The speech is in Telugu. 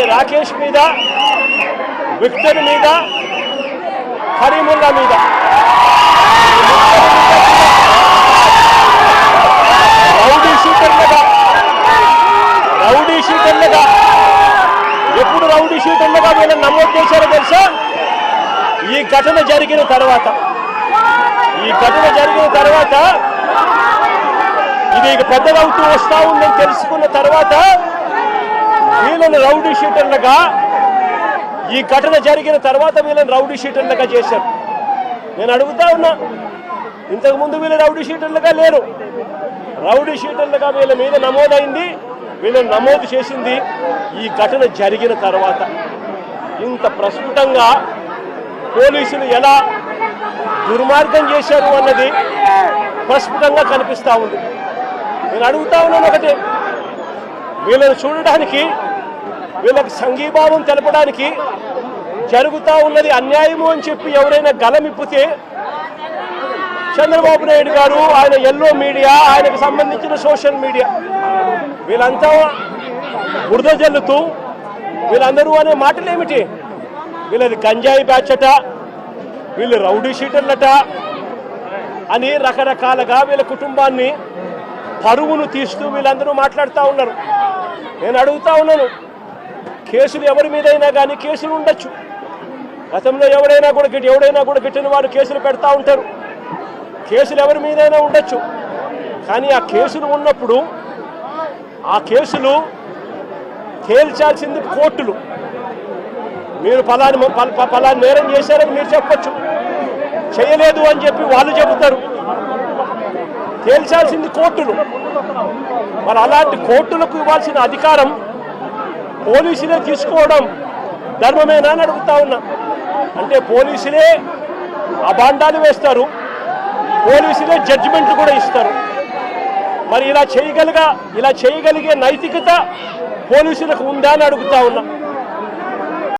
రాకేష్ మీద విక్టర్ మీద కరీముల్లా మీద. రౌడీ షీటర్లుగా రౌడీ షీటర్లుగా ఎప్పుడు రౌడీ షీటర్లుగా వీళ్ళని నమోదు చేశారో తెలుసా? ఈ ఘటన జరిగిన తర్వాత. ఈ ఘటన జరిగిన తర్వాత ఇది ఇక పెద్దదవుతూ వస్తా ఉందని తెలుసుకున్న తర్వాత వీళ్ళని రౌడీ షీటర్లుగా ఈ ఘటన జరిగిన తర్వాత వీళ్ళని రౌడీ షీటర్లుగా చేశారు. నేను అడుగుతా ఉన్నా ఇంతకు ముందు వీళ్ళు రౌడీ షీటర్లుగా లేరు. రౌడీ షీటర్లుగా వీళ్ళ మీద నమోదైంది వీళ్ళని నమోదు చేసింది ఈ ఘటన జరిగిన తర్వాత. ఇంత ప్రస్ఫుటంగా పోలీసులు ఎలా దుర్మార్గం చేశారు అన్నది ప్రస్ఫుటంగా కనిపిస్తా ఉంది. నేను అడుగుతా ఉన్నాను ఒకటి వీళ్ళని చూడడానికి వీళ్ళకి సంఘీభావం తెలపడానికి జరుగుతూ ఉన్నది అన్యాయము అని చెప్పి ఎవరైనా గలమిప్పితే చంద్రబాబు నాయుడు గారు ఆయన ఎల్లో మీడియా ఆయనకు సంబంధించిన సోషల్ మీడియా వీళ్ళంతా బురద జల్లుతూ వీళ్ళందరూ అనే మాటలు ఏమిటి వీళ్ళది గంజాయి బ్యాచట వీళ్ళు రౌడీ షీటర్లట అని రకరకాలుగా వీళ్ళ కుటుంబాన్ని పరువును తీస్తూ వీళ్ళందరూ మాట్లాడుతూ ఉన్నారు. నేను అడుగుతా ఉన్నాను కేసులు ఎవరి మీదైనా కానీ కేసులు ఉండొచ్చు. గతంలో ఎవరైనా కూడా గిట్- ఎవడైనా కూడా గిట్టిన వారు కేసులు పెడతా ఉంటారు. కేసులు ఎవరి మీదైనా ఉండొచ్చు. కానీ ఆ కేసులు ఉన్నప్పుడు ఆ కేసులు తేల్చాల్సింది కోర్టులు. మీరు పలాని పలాని నేరం చేశారని మీరు చెప్పొచ్చు. చేయలేదు అని చెప్పి వాళ్ళు చెబుతారు. తేల్చాల్సింది కోర్టులు. మరి అలాంటి కోర్టులకు ఇవ్వాల్సిన అధికారం పోలీసులే తీసుకోవడం ధర్మమేనా అని అడుగుతా ఉన్నా. అంటే పోలీసులే అభాండాలు వేస్తారు పోలీసులే జడ్జిమెంట్లు కూడా ఇస్తారు. మరి ఇలా చేయగలిగా ఇలా చేయగలిగే నైతికత పోలీసులకు ఉందా అని అడుగుతా ఉన్నా.